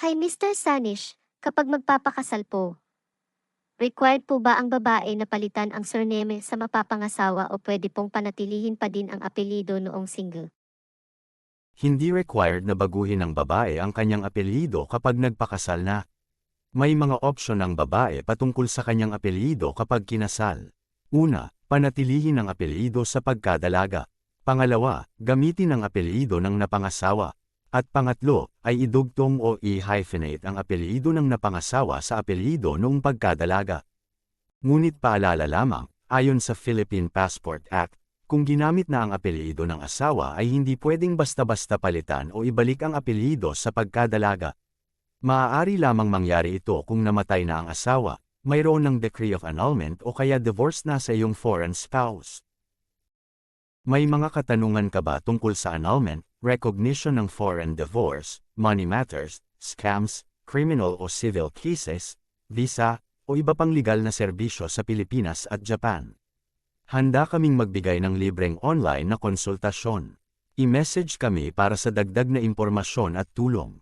Hi Mr. Sanish, kapag magpapakasal po, required po ba ang babae na palitan ang surname sa mapapangasawa o pwede pong panatilihin pa din ang apelido noong single? Hindi required na baguhin ng babae ang kanyang apelyido kapag nagpakasal na. May mga opsyon ang babae patungkol sa kanyang apelyido kapag kinasal. Una, panatilihin ang apelyido sa pagkadalaga. Pangalawa, gamitin ang apelyido ng napangasawa. At pangatlo, ay idugtong o i-hyphenate ang apelyido ng napangasawa sa apelyido noong pagkadalaga. Ngunit paalala lamang, ayon sa Philippine Passport Act, kung ginamit na ang apelyido ng asawa ay hindi pwedeng basta-basta palitan o ibalik ang apelyido sa pagkadalaga. Maaari lamang mangyari ito kung namatay na ang asawa, mayroon ng decree of annulment o kaya divorce na sa iyong foreign spouse. May mga katanungan ka ba tungkol sa annulment, recognition ng foreign divorce, money matters, scams, criminal o civil cases, visa, o iba pang legal na serbisyo sa Pilipinas at Japan? Handa kaming magbigay ng libreng online na konsultasyon. I-message kami para sa dagdag na impormasyon at tulong.